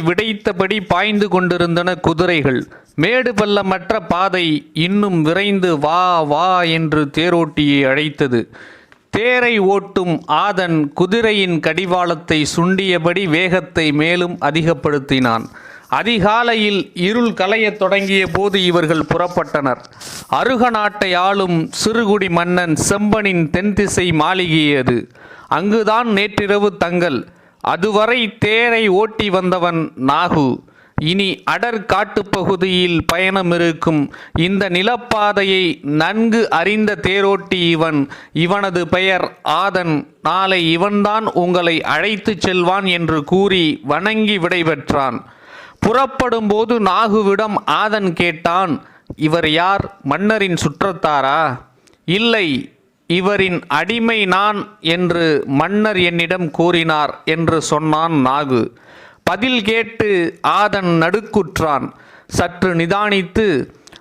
விடைத்தபடி பாய்ந்து கொண்டிருந்தன குதிரைகள். மேடு பள்ளமற்ற பாதை இன்னும் விரைந்து வா வா என்று தேரோட்டியை அழைத்தது. தேரை ஓட்டும் ஆதன் குதிரையின் கடிவாளத்தை சுண்டியபடி வேகத்தை மேலும் அதிகப்படுத்தினான். அதிகாலையில் இருள் கலையத் தொடங்கிய போது இவர்கள் புறப்பட்டனர். அருக நாட்டை ஆளும் சிறுகுடி மன்னன் செம்பனின் தென்திசை மாளிகையது. அங்குதான் நேற்றிரவு தங்கள் அதுவரை தேரை ஓட்டி வந்தவன் நாகு. இனி அடர் காட்டுப்பகுதியில் பயணம் இருக்கும் இந்த நிலப்பாதையை நன்கு அறிந்த தேரோட்டி இவன். இவனது பெயர் ஆதன். நாளை இவன்தான் உங்களை அழைத்துச் செல்வான் என்று கூறி வணங்கி விடைபெற்றான். புறப்படும்போது நாகுவிடம் ஆதன் கேட்டான் இவர் யார்? மன்னரின் சுற்றத்தாரா? இல்லை இவரின் அடிமை நான் என்று மன்னர் என்னிடம் கூறினார் என்று சொன்னான் நாகு. பதில் கேட்டு ஆதன் நடுக்குற்றான். சற்று நிதானித்து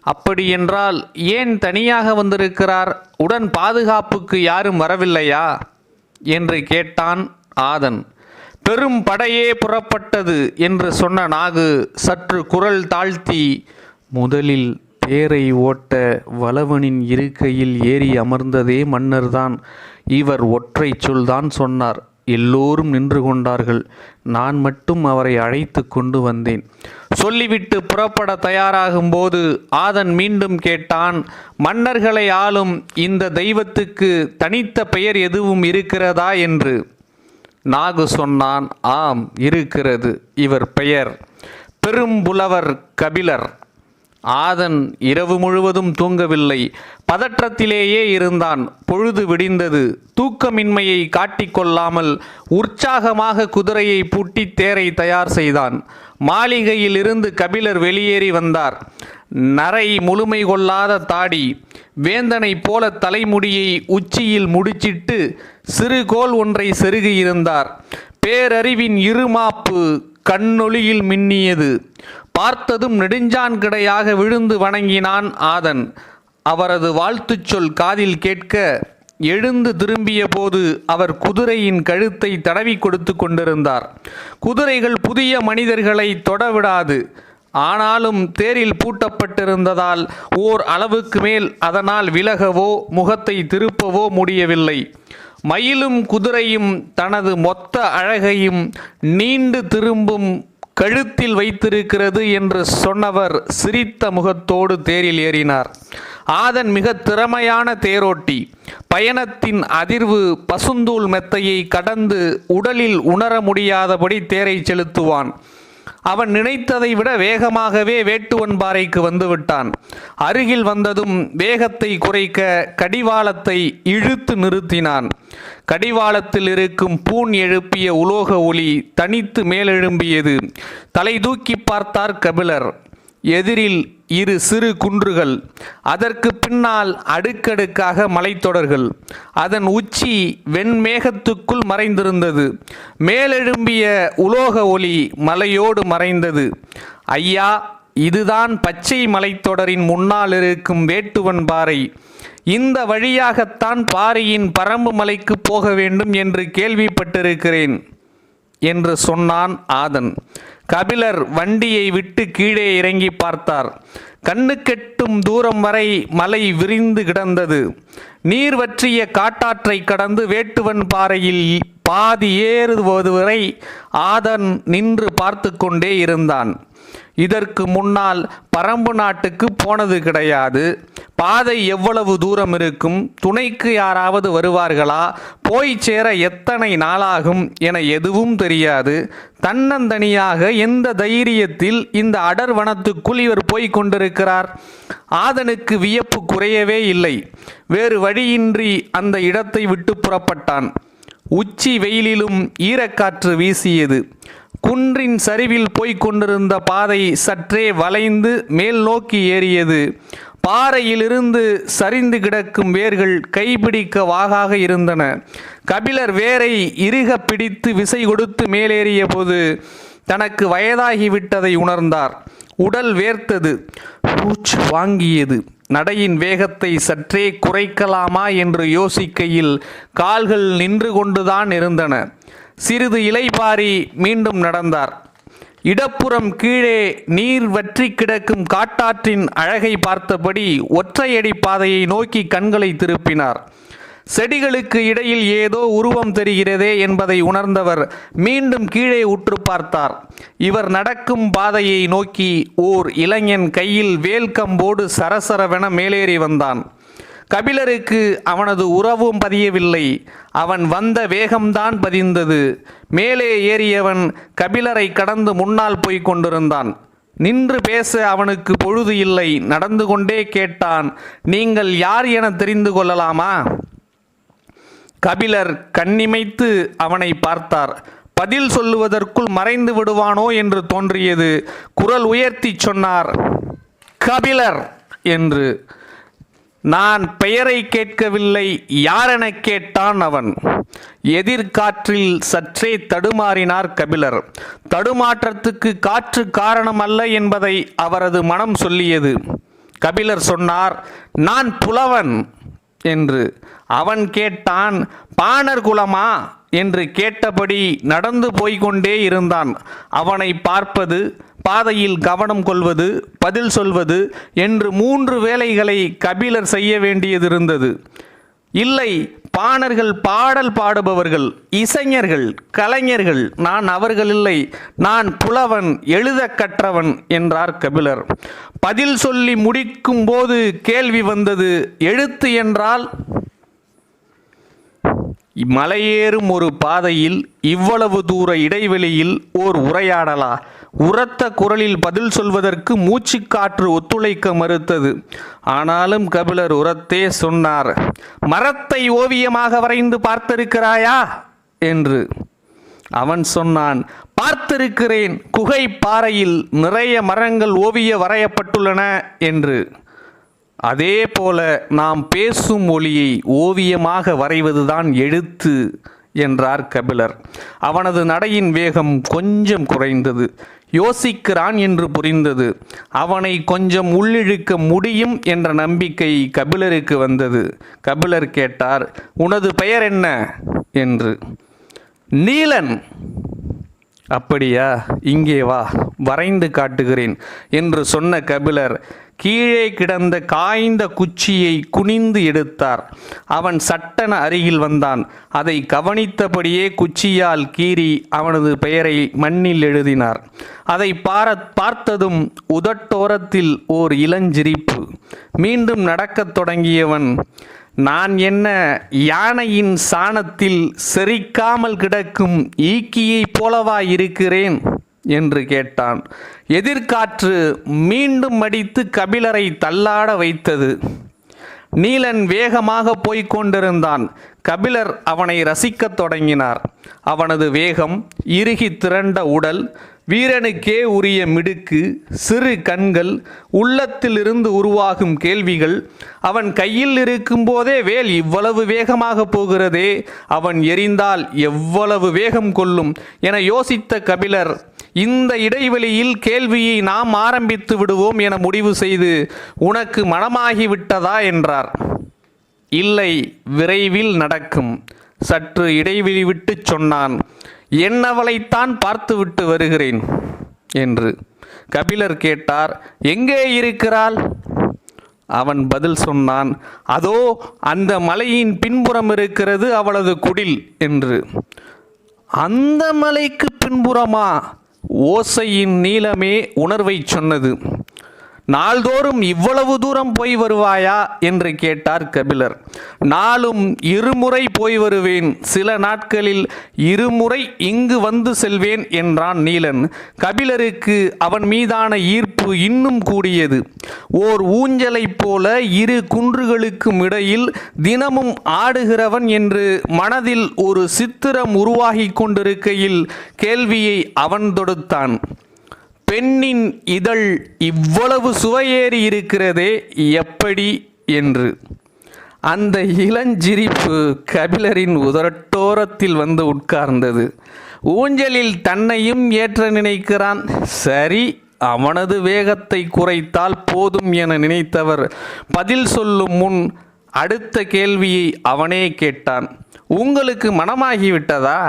அப்படியென்றால் ஏன் தனியாக வந்திருக்கிறார்? உடன் பாதுகாப்புக்கு யாரும் வரவில்லையா? என்று கேட்டான் ஆதன். பெரும் படையே புறப்பட்டது என்று சொன்ன நாகு சற்று குரல் தாழ்த்தி முதலில் தேரை ஓட்ட வளவனின் இருக்கையில் ஏறி அமர்ந்ததே மன்னர்தான். இவர் ஒற்றை சொல்தான் சொன்னார். எல்லோரும் நின்று கொண்டார்கள். நான் மட்டும் அவரை அழைத்து கொண்டு வந்தேன். சொல்லிவிட்டு புறப்பட தயாராகும் போது ஆதன் மீண்டும் கேட்டான் மன்னர்களை ஆளும் இந்த தெய்வத்துக்கு தனித்த பெயர் எதுவும் இருக்கிறதா? என்று. நாகு சொன்னான் ஆம் இருக்கிறது. இவர் பெயர் பெரும்புலவர் கபிலர். ஆதன் இரவு முழுவதும் தூங்கவில்லை. பதற்றத்திலேயே இருந்தான். பொழுது விடிந்தது. தூக்கமின்மையை காட்டிக்கொள்ளாமல் உற்சாகமாக குதிரையை பூட்டி தேரை தயார் செய்தான். மாளிகையில் இருந்து கபிலர் வெளியேறி வந்தார். நரை முழுமை கொள்ளாத தாடி வேந்தனைப் போல தலைமுடியை உச்சியில் முடிச்சிட்டு சிறுகோல் ஒன்றை செருகியிருந்தார். பேரறிவின் இருமாப்பு கண்ணொளியில் மின்னியது. பார்த்ததும் நெடுஞ்சான் கிடையாக விழுந்து வணங்கினான் ஆதன். அவரது வாழ்த்துச் சொல் காதில் கேட்க எழுந்து திரும்பிய போது அவர் குதிரையின் கழுத்தை தடவி கொடுத்து கொண்டிருந்தார். குதிரைகள் புதிய மனிதர்களை தொடவிடாது. ஆனாலும் தேரில் பூட்டப்பட்டிருந்ததால் ஓர் அளவுக்கு மேல் அதனால் விலகவோ முகத்தை திருப்பவோ முடியவில்லை. மயிலும் குதிரையும் தனது மொத்த அழகையும் நீண்டு திரும்பும் கழுத்தில் வைத்திருக்கிறது என்று சொன்னவர் சிரித்த முகத்தோடு தேரில் ஏறினார். ஆதன் மிக திறமையான தேரோட்டி பயணத்தின் அதிர்வு பசுந்தூள் மெத்தையை கடந்து உடலில் உணர முடியாதபடி தேரை செலுத்துவான். அவன் நினைத்ததை விட வேகமாகவே வேட்டுவன்பாறைக்கு வந்துவிட்டான். அருகில் வந்ததும் வேகத்தை குறைக்க கடிவாளத்தை இழுத்து நிறுத்தினான். கடிவாளத்தில் இருக்கும் பூண் எழுப்பிய உலோக ஒளி தனித்து மேலெழும்பியது. தலை தூக்கி பார்த்தார் கபிலர். எதிரில் இரு சிறு குன்றுகள் அதற்கு பின்னால் அடுக்கடுக்காக மலைத்தொடர்கள். அதன் உச்சி வெண்மேகத்துக்குள் மறைந்திருந்தது. மேலெழும்பிய உலோக ஒளி மலையோடு மறைந்தது. ஐயா இதுதான் பச்சை மலைத்தொடரின் முன்னால் இருக்கும் வேட்டுவன் பாறை. இந்த வழியாகத்தான் பாறையின் பரம்பு மலைக்கு போக வேண்டும் என்று கேள்விப்பட்டிருக்கிறேன் என்று சொன்னான் ஆதன். கபிலர் வண்டியை விட்டு கீழே இறங்கி பார்த்தார். கண்ணு கெட்டும் தூரம் வரை மலை விரிந்து கிடந்தது. நீர் வற்றிய காட்டாற்றை கடந்து வேட்டுவன் பாறையில் பாதி ஏறுவது வரை ஆதன் நின்று பார்த்து கொண்டே இருந்தான். இதற்கு முன்னால் பரம்பு நாட்டுக்கு போனது கிடையாது. பாதை எவ்வளவு தூரம் இருக்கும்? துணைக்கு யாராவது வருவார்களா? போய் சேர எத்தனை நாளாகும் என எதுவும் தெரியாது. தன்னந்தனியாக எந்த தைரியத்தில் இந்த அடர் வனத்துக்குள் இவர் போய்க் கொண்டிருக்கிறார்? ஆதனுக்கு வியப்பு குறையவே இல்லை. வேறு வழியின்றி அந்த இடத்தை விட்டு புறப்பட்டான். உச்சி வெயிலிலும் ஈரக்காற்று வீசியது. குன்றின் சரிவில் போய்க் கொண்டிருந்த பாதை சற்றே வளைந்து மேல் நோக்கி ஏறியது. பாறையிலிருந்து சரிந்து கிடக்கும் வேர்கள் கைப்பிடிக்க வாகாக இருந்தன. கபிலர் வேரை இறுக பிடித்து விசை கொடுத்து மேலேறிய போது தனக்கு வயதாகிவிட்டதை உணர்ந்தார். உடல் வேர்த்தது. மூச்சு வாங்கியது. நடையின் வேகத்தை சற்றே குறைக்கலாமா என்று யோசிக்கையில் கால்கள் நின்று கொண்டுதான் இருந்தன. சிறிது இலைபாரி மீண்டும் நடந்தார். இடப்புறம் கீழே நீர் வற்றி கிடக்கும் காட்டாற்றின் அழகை பார்த்தபடி ஒற்றையடி பாதையை நோக்கி கண்களை திருப்பினார். செடிகளுக்கு இடையில் ஏதோ உருவம் தெரிகிறதே என்பதை உணர்ந்தவர் மீண்டும் கீழே உற்று பார்த்தார். இவர் நடக்கும் பாதையை நோக்கி ஓர் இளைஞன் கையில் வேல்கம்போடு சரசரவென மேலேறி வந்தான். கபிலருக்கு அவனது உறவும் பதியவில்லை. அவன் வந்த வேகம்தான் பதிந்தது. மேலே ஏறியவன் கபிலரை கடந்து முன்னால் போய்க் கொண்டிருந்தான். நின்று பேச அவனுக்கு பொழுது இல்லை. நடந்து கொண்டே கேட்டான் நீங்கள் யார் என தெரிந்து கொள்ளலாமா? கபிலர் கண்ணிமைத்து அவனை பார்த்தார். பதில் சொல்லுவதற்குள் மறைந்து விடுவானோ என்று தோன்றியது. குரல் உயர்த்திச் சொன்னார் கபிலர் என்று. நான் பெயரை கேட்கவில்லை யாரெனக் கேட்டான் அவன். எதிர்காற்றில் சற்றே தடுமாறினார் கபிலர். தடுமாற்றத்துக்கு காற்று காரணம் அல்ல என்பதை அவரது மனம் சொல்லியது. கபிலர் சொன்னார் நான் புலவன் என்று. அவன் கேட்டான் பாணர் குலமா? என்று கேட்டபடி நடந்து போய்க்கொண்டே இருந்தான். அவனை பார்ப்பது பாதையில் கவனம் கொள்வது பதில் சொல்வது என்று மூன்று வேலைகளை கபிலர் செய்ய வேண்டியதிருந்தது. இல்லை பாணர்கள் பாடல் பாடுபவர்கள் இசைஞர்கள் கலைஞர்கள் நான் அவர்கள் இல்லை நான் புலவன் எழுத கற்றவன் என்றார் கபிலர். பதில் சொல்லி முடிக்கும் போது கேள்வி வந்தது எழுத்து என்றால்? மலையேறும் ஒரு பாதையில் இவ்வளவு தூர இடைவெளியில் ஓர் உரையாடலா? உரத்த குரலில் பதில் சொல்வதற்கு மூச்சுக்காற்று ஒத்துழைக்க மறுத்தது. ஆனாலும் கபிலர் உரத்தே சொன்னார் மரத்தை ஓவியமாக வரைந்து பார்த்திருக்கிறாயா? என்று. அவன் சொன்னான் பார்த்திருக்கிறேன் குகை பாறையில் நிறைய மரங்கள் ஓவிய வரையப்பட்டுள்ளன என்று. அதே போல நாம் பேசும் மொழியை ஓவியமாக வரைவதுதான் எழுத்து என்றார் கபிலர். அவனது நடையின் வேகம் கொஞ்சம் குறைந்தது. யோசிக்கிறான் என்று புரிந்தது. அவனை கொஞ்சம் உள்ளிழுக்க முடியும் என்ற நம்பிக்கை கபிலருக்கு வந்தது. கபிலர் கேட்டார் உனது பெயர் என்ன? என்று. நீலன். அப்படியா? இங்கே வா வரைந்து காட்டுகிறேன் என்று சொன்ன கபிலர் கீழே கிடந்த காய்ந்த குச்சியை குனிந்து எடுத்தார். அவன் சட்டென அருகில் வந்தான். அதை கவனித்தபடியே குச்சியால் கீறி அவனது பெயரை மண்ணில் எழுதினார். அதை பார பார்த்ததும் உதட்டோரத்தில் ஓர் இளஞ்சிரிப்பு. மீண்டும் நடக்கத் தொடங்கியவன் நான் என்ன யானையின் சாணத்தில் செரிக்காமல் கிடக்கும் ஈக்கியைப் போலவா இருக்கிறேன் என்று கேட்டான். எதிர்காற்று மீண்டும் அடித்து கபிலரை தள்ளாட வைத்தது. நீலன் வேகமாக போய்க் கொண்டிருந்தான். கபிலர் அவனை ரசிக்கத் தொடங்கினார். அவனது வேகம் இறுகி திரண்ட உடல் வீரனுக்கே உரிய மிடுக்கு சிறு கண்கள் உள்ளத்திலிருந்து உருவாகும் கேள்விகள் அவன் கையில் இருக்கும்போதே வேல் இவ்வளவு வேகமாக போகிறதே அவன் எரிந்தால் எவ்வளவு வேகம் கொள்ளும் என யோசித்த கபிலர் இந்த இடைவெளியில் கேள்வியை நாம் ஆரம்பித்து விடுவோம் என முடிவு செய்து உனக்கு மனமாகிவிட்டதா? என்றார். இல்லை விரைவில் நடக்கும். சற்று இடைவெளி விட்டு சொன்னான் என்னவளைத்தான் பார்த்துவிட்டு வருகிறேன் என்று. கபிலர் கேட்டார் எங்கே இருக்கிறாள்? அவன் பதில் சொன்னான் அதோ அந்த மலையின் பின்புறம் இருக்கிறது அவளது குடில் என்று. அந்த மலைக்கு பின்புறமா? ஓசையின் நீளமே உணர்வை சொன்னது. நாள்தோறும் இவ்வளவு தூரம் போய் வருவாயா? என்று கேட்டார் கபிலர். நாளும் இருமுறை போய் வருவேன். சில நாட்களில் இருமுறை இங்கு வந்து செல்வேன் என்றான் நீலன். கபிலருக்கு அவன் மீதான ஈர்ப்பு இன்னும் கூடியது. ஓர் ஊஞ்சலைப் போல இரு குன்றுகளுக்கும் இடையில் தினமும் ஆடுகிறவன் என்று மனதில் ஒரு சித்திரம் உருவாகிக் கொண்டிருக்கையில் கேள்வியை அவன் தொடுத்தான். பெண்ணின் இதழ் இவ்வளவு சுவையேறி இருக்கிறதே எப்படி என்று. அந்த இளஞ்சிரிப்பு கபிலரின் உதரட்டோரத்தில் வந்து உட்கார்ந்தது. ஊஞ்சலில் தன்னையும் ஏற்ற நினைக்கிறான். சரி அவனது வேகத்தை குறைத்தால் போதும் என நினைத்தவர் பதில் சொல்லும் முன் அடுத்த கேள்வியை அவனே கேட்டான். உங்களுக்கு மனமாகிவிட்டதா?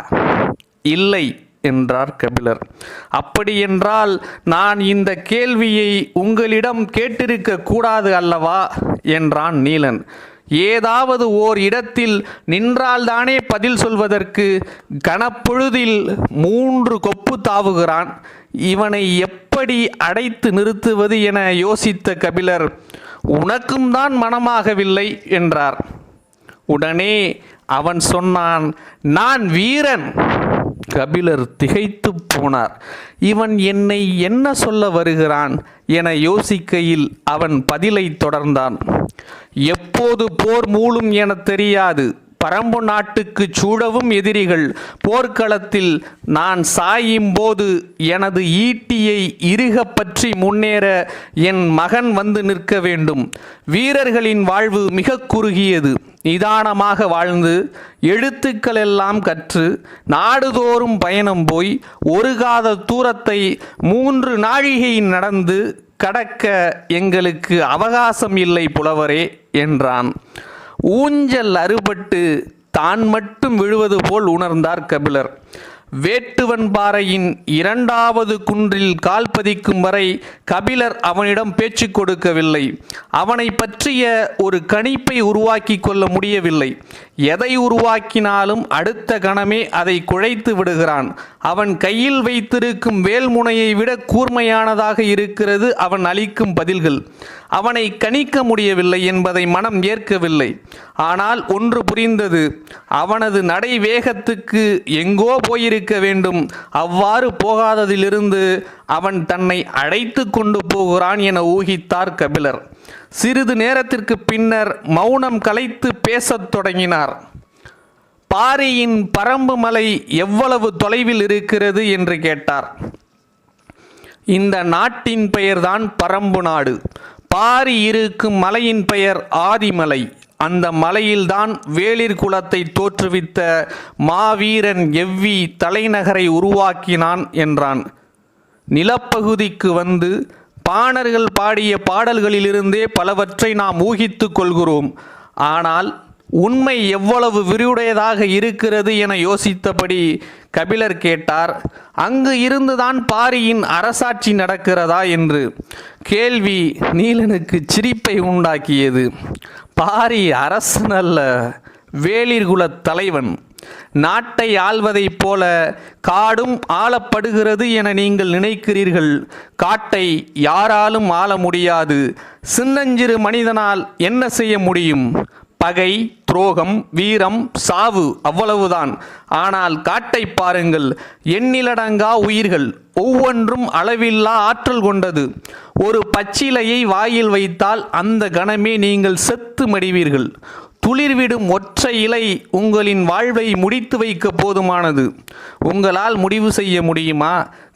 இல்லை என்றார் கபிலர். அப்படியென்றால் நான் இந்த கேள்வியை உங்களிடம் கேட்டிருக்க கூடாது அல்லவா? என்றான் நீலன். ஏதாவது ஓர் இடத்தில் நின்றால்தானே பதில் சொல்வதற்கு கனப்பொழுதில் மூன்று கொப்பு தாவுகிறான். இவனை எப்படி அடைத்து நிறுத்துவது என யோசித்த கபிலர் உனக்கும் தான் மனமாகவில்லை என்றார். உடனே அவன் சொன்னான் நான் வீரன். கபிலர் திகைத்துப் போனார். இவன் என்னை என்ன சொல்ல வருகிறான்? என யோசிக்கையில் அவன் பதிலை தொடர்ந்தான். எப்போது போர் மூளும் என தெரியாது. பரம்பு நாட்டுக்கு சூழவும் எதிரிகள். போர்க்களத்தில் நான் சாயும் போது எனது ஈட்டியை இறுகப் பற்றி முன்னேற என் மகன் வந்து நிற்க வேண்டும். வீரர்களின் வாழ்வு மிக குறுகியது. நிதானமாக வாழ்ந்து எழுத்துக்கள் எல்லாம் கற்று நாடுதோறும் பயணம் போய் ஒரு காத தூரத்தை மூன்று நாழிகை நடந்து கடக்க எங்களுக்கு அவகாசம் இல்லை புலவரே என்றான். ஊஞ்சல் அறுபட்டு தான் மட்டும் விழுவது போல் உணர்ந்தார் கபிலர். வேட்டுவன் பாறையின் இரண்டாவது குன்றில் கால் பதிக்கும் வரை கபிலர் அவனிடம் பேச்சு கொடுக்கவில்லை. அவனை பற்றிய ஒரு கணிப்பை உருவாக்கி கொள்ள முடியவில்லை. எதை உருவாக்கினாலும் அடுத்த கணமே அதை குழைத்து விடுகிறான். அவன் கையில் வைத்திருக்கும் வேல்முனையை விட கூர்மையானதாக இருக்கிறது அவன் அளிக்கும் பதில்கள். அவனை கணிக்க முடியவில்லை என்பதை மனம் ஏற்கவில்லை. ஆனால் ஒன்று புரிந்தது அவனது நடை வேகத்துக்கு எங்கோ போயிருக்க வேண்டும். அவ்வாறு போகாததிலிருந்து அவன் தன்னை அழைத்து கொண்டு போகிறான் என ஊகித்தார் கபிலர். சிறிது நேரத்திற்கு பின்னர் மௌனம் கலைத்து பேசத் தொடங்கினார். பாரியின் பரம்பு மலை எவ்வளவு தொலைவில் இருக்கிறது என்று கேட்டார். இந்த நாட்டின் பெயர்தான் பரம்பு நாடு. பாரி இருக்கும் மலையின் பெயர் ஆதிமலை. அந்த மலையில்தான் வேளிர் குலத்தை தோற்றுவித்த மாவீரன் எவ்வி தலைநகரை உருவாக்கினான் என்றான். நிலப்பகுதிக்கு வந்து பாணர்கள் பாடிய பாடல்களிலிருந்தே பலவற்றை நாம் ஊகித்து கொள்கிறோம். ஆனால் உண்மை எவ்வளவு விரிவுடையதாக இருக்கிறது என யோசித்தபடி கபிலர் கேட்டார் அங்கு இருந்துதான் பாரியின் அரசாட்சி நடக்கிறதா? என்று. கேள்வி நீலனுக்கு சிரிப்பை உண்டாக்கியது. பாரி அரசன் அல்ல வேளிர்குலத் தலைவன். நாட்டை ஆள்வதைப் போல காடும் ஆளப்படுகிறது என நீங்கள் நினைக்கிறீர்கள். காட்டை யாராலும் ஆள முடியாது. சின்னஞ்சிறு மனிதனால் என்ன செய்ய முடியும்? பகை துரோகம் வீரம் சாவு அவ்வளவுதான். ஆனால் காட்டை பாருங்கள் எண்ணிலடங்கா உயிர்கள் ஒவ்வொன்றும் அளவில்லா ஆற்றல் கொண்டது. ஒரு பச்சிலையை வாயில் வைத்தால் அந்த கணமே நீங்கள் செத்து மடிவீர்கள். துளிர்விடும் ஒற்றை இலை உங்களின் வாழ்வை முடித்து வைக்க போதுமானது. உங்களால் முடிவு செய்ய முடியுமா?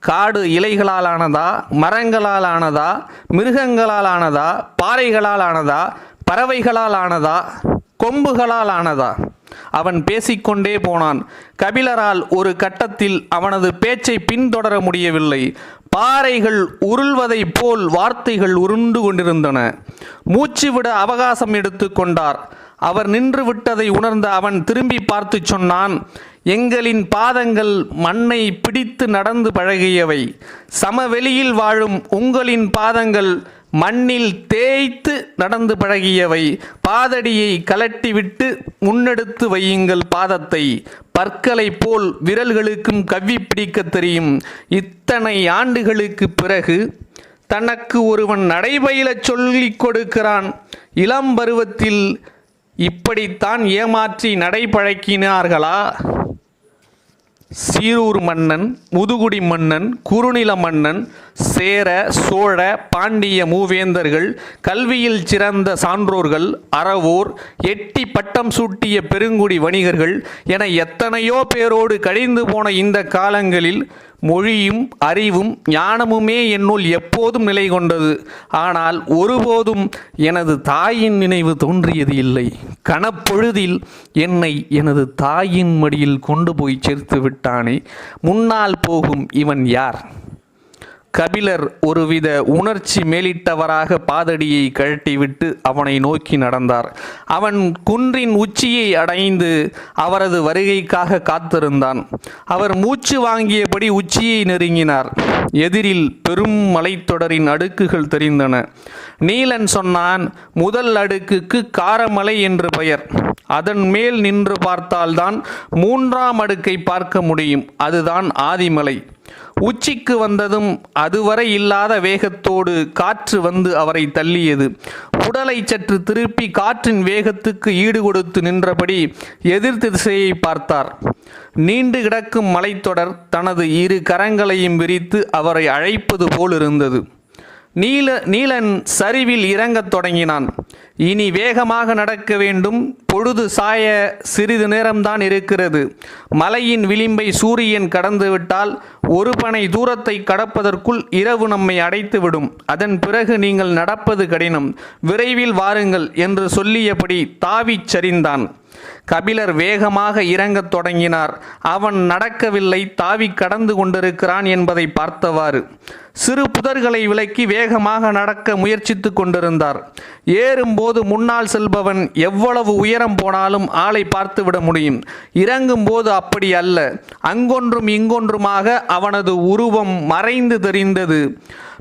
காடு இலைகளால் ஆனதா மரங்களால் ஆனதா மிருகங்களால் ஆனதா பாறைகளால் ஆனதா பறவைகளால் ஆனதா கொம்புகளால் ஆனதா அவன் பேசிக்கொண்டே போனான். கபிலரால் ஒரு கட்டத்தில் அவனது பேச்சை பின்தொடர முடியவில்லை. பாறைகள் உருள்வதைப் போல் வார்த்தைகள் உருண்டு கொண்டிருந்தன. மூச்சு விட அவகாசம் எடுத்துக்கொண்டார் அவர் நின்று விட்டதை உணர்ந்த அவன் திரும்பி பார்த்து சொன்னான் எங்களின் பாதங்கள் மண்ணை பிடித்து நடந்து பழகியவை. சமவெளியில் வாழும் உங்களின் பாதங்கள் மண்ணில் தேய்த்து நடந்து பழகியவை பாதடியை கலட்டிவிட்டு முன்னெடுத்து வையுங்கள் பாதத்தை. பற்களைப் போல் விரல்களுக்கும் கவ்வி பிடிக்கத் தெரியும். இத்தனை ஆண்டுகளுக்கு பிறகு தனக்கு ஒருவன் நடைபயிலச் சொல்லிக் கொடுக்கிறான். இளம் பருவத்தில் இப்படித்தான் ஏமாற்றி நடைபழக்கினார்களா? சீரூர் மன்னன் முதுகுடி மன்னன் குறுநில மன்னன் சேர சோழ பாண்டிய மூவேந்தர்கள் கல்வியில் சிறந்த சான்றோர்கள் அறவோர் எட்டி பட்டம் சூட்டிய பெருங்குடி வணிகர்கள் என எத்தனையோ பேரோடு கழிந்து போன இந்த காலங்களில் மொழியும் அறிவும் ஞானமுமே என்னுள் எப்போதும் நிலை கொண்டது. ஆனால் ஒருபோதும் எனது தாயின் நினைவு தோன்றியது இல்லை. கனப்பொழுதில் என்னை எனது தாயின் மடியில் கொண்டு போய் சேர்த்து விட்டானே. முன்னால் போகும் இவன் யார்? கபிலர் ஒருவித உணர்ச்சி மேலிட்டவராக பாதடியை கழட்டிவிட்டு அவனை நோக்கி நடந்தார். அவன் குன்றின் உச்சியை அடைந்து அவரது வருகைக்காக காத்திருந்தான். அவர் மூச்சு வாங்கியபடி உச்சியை நெருங்கினார். எதிரில் பெரும் மலைத்தொடரின் அடுக்குகள் தெரிந்தன. நீலன் சொன்னான் முதல் அடுக்குக்கு காரமலை என்று பெயர். அதன் மேல் நின்று பார்த்தால்தான் மூன்றாம் அடுக்கை பார்க்க முடியும். அதுதான் ஆதிமலை. உச்சிக்கு வந்ததும் அதுவரை இல்லாத வேகத்தோடு காற்று வந்து அவரை தள்ளியது. உடலை சற்று திருப்பி காற்றின் வேகத்துக்கு ஈடு கொடுத்து நின்றபடி எதிர் திசையை பார்த்தார். நீண்டு கிடக்கும் மலைத்தொடர் தனது இரு கரங்களையும் விரித்து அவரை அழைப்பது போல் இருந்தது நீல நீலன் சரிவில் இறங்கத் தொடங்கினான். இனி வேகமாக நடக்க வேண்டும். பொழுது சாய சிறிது நேரம்தான் இருக்கிறது. மலையின் விளிம்பை சூரியன் கடந்துவிட்டால் ஒரு பனை தூரத்தை கடப்பதற்குள் இரவு நம்மை அடைத்துவிடும் அதன் பிறகு நீங்கள் நடப்பது கடினம். விரைவில் வாருங்கள் என்று சொல்லியபடி தாவிச் சரிந்தான். கபிலர் வேகமாக இறங்கத் தொடங்கினார். அவன் நடக்கவில்லை. தாவி கடந்து கொண்டிருக்கிறான் என்பதை பார்த்தவாறு. சிறு புதர்களை விலக்கி வேகமாக நடக்க முயற்சித்துக் கொண்டிருந்தார். ஏறும்போது முன்னால் செல்பவன் எவ்வளவு உயரம் போனாலும் ஆளை பார்த்துவிட முடியும். இறங்கும்போது அப்படி அல்ல. அங்கொன்றும் இங்கொன்றுமாக அவனது உருவம் மறைந்து தெரிந்தது.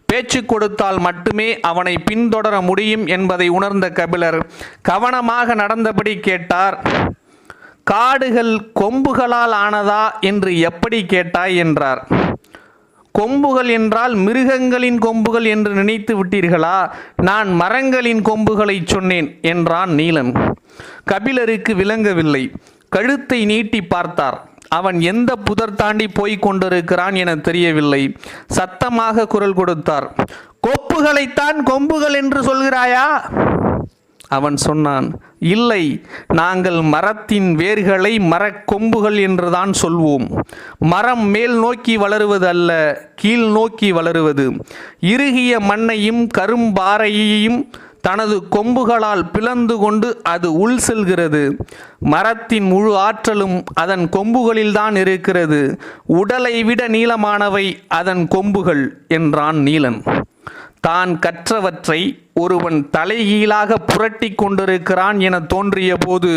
பேச்சு கொடுத்தால் மட்டுமே அவனை பின்தொடர முடியும் என்பதை உணர்ந்த கபிலர் கவனமாக நடந்தபடி கேட்டார். காடுகள் கொம்புகளால் ஆனதா என்று எப்படி கேட்டாய் என்றார். கொம்புகள் என்றால் மிருகங்களின் கொம்புகள் என்று நினைத்து விட்டீர்களா? நான் மரங்களின் கொம்புகளை சொன்னேன் என்றான் நீலன். கபிலருக்கு விளங்கவில்லை. கழுத்தை நீட்டி பார்த்தார். அவன் எந்த புதர் தாண்டி போய்க் கொண்டிருக்கிறான் என தெரியவில்லை. சத்தமாக குரல் கொடுத்தார் கொப்புகளைத்தான் கொம்புகள் என்று சொல்கிறாயா? அவன் சொன்னான் இல்லை நாங்கள் மரத்தின் வேர்களை மரக்கொம்புகள் என்றுதான் சொல்வோம். மரம் மேல் நோக்கி வளருவது அல்ல கீழ் நோக்கி வளருவது. இறுகிய மண்ணையும் கரும்பாறையையும் தனது கொம்புகளால் பிளந்து கொண்டு அது உள் செல்கிறது. மரத்தின் முழு ஆற்றலும் அதன் கொம்புகளில்தான் இருக்கிறது. உடலை விட நீளமானவை அதன் கொம்புகள் என்றான் நீலன். தான் கற்றவற்றை ஒருவன் தலைகீழாக புரட்டி கொண்டிருக்கிறான் என தோன்றிய போது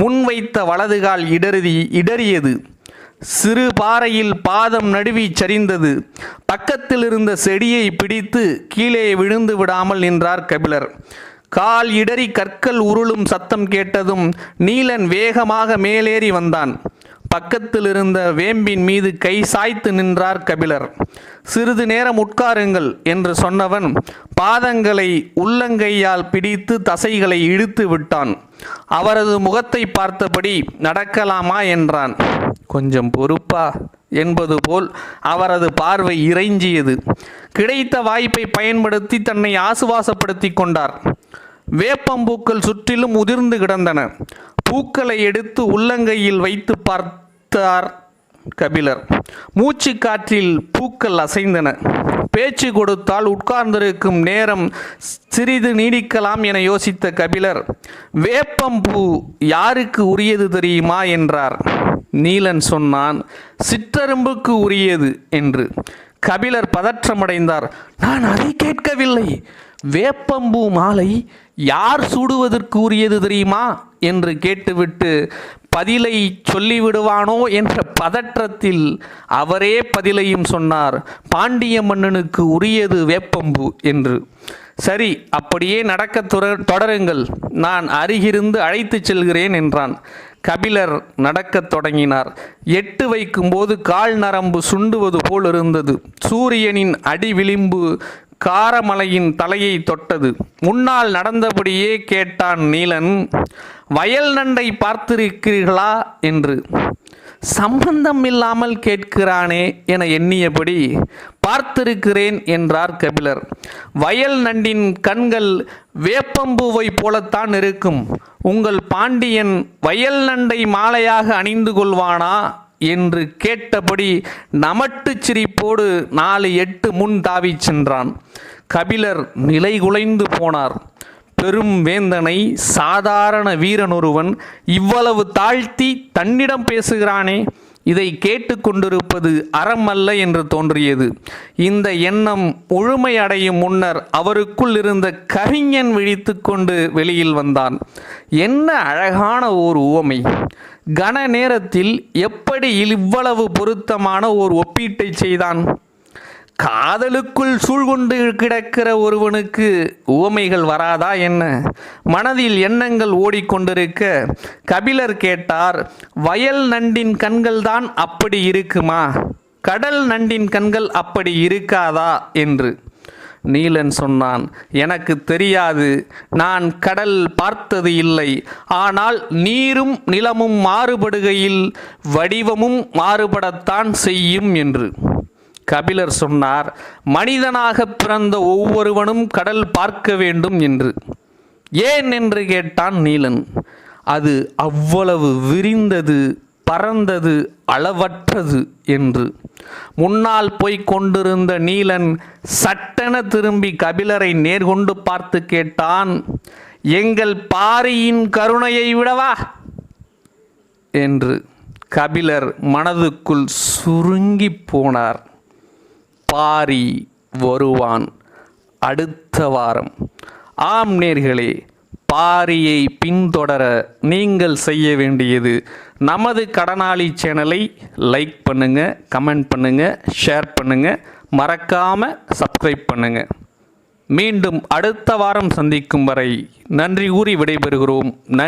முன்வைத்த வலதுகால் இடறி இடறியது. சிறு பாறையில் பாதம் நடுவி சரிந்தது. பக்கத்தில் இருந்த செடியை பிடித்து கீழே விழுந்து விடாமல் நின்றார் கபிலர். கால் இடறி கற்கள் உருளும் சத்தம் கேட்டதும் நீலன் வேகமாக மேலேறி வந்தான். பக்கத்தில் இருந்த வேம்பின் மீது கை சாய்த்து நின்றார் கபிலர். சிறிது நேரம் உட்காருங்கள் என்று சொன்னவன் பாதங்களை உள்ளங்கையால் பிடித்து தசைகளை இழுத்து விட்டான். அவரது முகத்தை பார்த்தபடி நடக்கலாமா என்றான். கொஞ்சம் பொறுப்பா என்பது போல் அவரது பார்வை இறைஞ்சியது. கிடைத்த வாய்ப்பை பயன்படுத்தி தன்னை ஆசுவாசப்படுத்தி கொண்டார். வேப்பம்பூக்கள் சுற்றிலும் உதிர்ந்து கிடந்தன. பூக்களை எடுத்து உள்ளங்கையில் வைத்து பார்த்தார் கபிலர். மூச்சு காற்றில் பூக்கள் அசைந்தன. பேச்சு கொடுத்தால் உட்கார்ந்திருக்கும் நேரம் சிறிது நீடிக்கலாம் என யோசித்த கபிலர் வேப்பம்பூ யாருக்கு உரியது தெரியுமா? என்றார். நீலன் சொன்னான் சிற்றரும்புக்கு உரியது என்று. கபிலர் பதற்றமடைந்தார். நான் அதை கேட்கவில்லை. வேப்பம்பூ மாலை யார் சூடுவதற்கு உரியது தெரியுமா? என்று கேட்டுவிட்டு பதிலை சொல்லிவிடுவானோ என்ற பதற்றத்தில் அவரே பதிலையும் சொன்னார். பாண்டிய மன்னனுக்கு உரியது வேப்பம்பு என்று. சரி அப்படியே நடக்க தொடருங்கள். நான் அருகிருந்து அழைத்துச் செல்கிறேன் என்றான். கபிலர் நடக்கத் தொடங்கினார். எட்டு வைக்கும்போது கால் நரம்பு சுண்டுவது போல் இருந்தது. சூரியனின் அடி விளிம்பு காரமலையின் தலையை தொட்டது. முன்னால் நடந்தபடியே கேட்டான் நீலன் வயல் நண்டை பார்த்திருக்கிறீர்களா? என்று. சம்பந்தம் இல்லாமல் கேட்கிறானே என எண்ணியபடி பார்த்திருக்கிறேன் என்றார் கபிலர். வயல் நண்டின் கண்கள் வேப்பம்பூவை போலத்தான் இருக்கும். உங்கள் பாண்டியன் வயல் நண்டை மாலையாக அணிந்து கொள்வானா? என்று கேட்டபடி நமட்டுச் சிரிப்போடு நாலு எட்டு முன் தாவிச் சென்றான். கபிலர் நிலைகுலைந்து போனார். பெரும் வேந்தனை சாதாரண வீரனொருவன் இவ்வளவு தாழ்த்தி தன்னிடம் பேசுகிறானே? இதை கேட்டுக்கொண்டிருப்பது அல்ல என்று தோன்றியது. இந்த எண்ணம் முழுமையடையும் முன்னர் அவருக்குள் இருந்த கவிஞன் விழித்துக்கொண்டு வெளியில் வந்தான். என்ன அழகான ஓர் உவமை! கன நேரத்தில் எப்படி இவ்வளவு பொருத்தமான ஒரு ஒப்பீட்டை செய்தான்? காதலுக்குள் சூழ்கொண்டு கிடக்கிற ஒருவனுக்கு உவமைகள் வராதா என்ன? மனதில் எண்ணங்கள் ஓடிக்கொண்டிருக்க கபிலர் கேட்டார் வயல் நண்டின் கண்கள்தான் அப்படி இருக்குமா? கடல் நண்டின் கண்கள் அப்படி இருக்காதா? என்று. நீலன் சொன்னான் எனக்கு தெரியாது நான் கடல் பார்த்தது இல்லை. ஆனால் நீரும் நிலமும் மாறுபடுகையில் வடிவமும் மாறுபடத்தான் செய்யும் என்று. கபிலர் சொன்னார் மனிதனாக பிறந்த ஒவ்வொருவனும் கடல் பார்க்க வேண்டும் என்று. ஏன்? என்று கேட்டான் நீலன். அது அவ்வளவு விரிந்தது பறந்தது அளவற்றது என்று. முன்னால் போய்க் கொண்டிருந்த நீலன் சட்டென திரும்பி கபிலரை நேர்கொண்டு பார்த்து கேட்டான் எங்கள் பாரியின் கருணையை விடவா? என்று. கபிலர் மனதுக்குள் சுருங்கிப் போனார். பாரி வருவான் அடுத்த வாரம். ஆம் நேர்களே பாரியை பின்தொடர நீங்கள் செய்ய வேண்டியது நமது கடனாளி சேனலை லைக் பண்ணுங்க கமெண்ட் பண்ணுங்க ஷேர் பண்ணுங்க. மறக்காம சப்ஸ்கிரைப் பண்ணுங்க. மீண்டும் அடுத்த வாரம் சந்திக்கும் வரை நன்றி கூறி விடைபெறுகிறோம். நன்றி.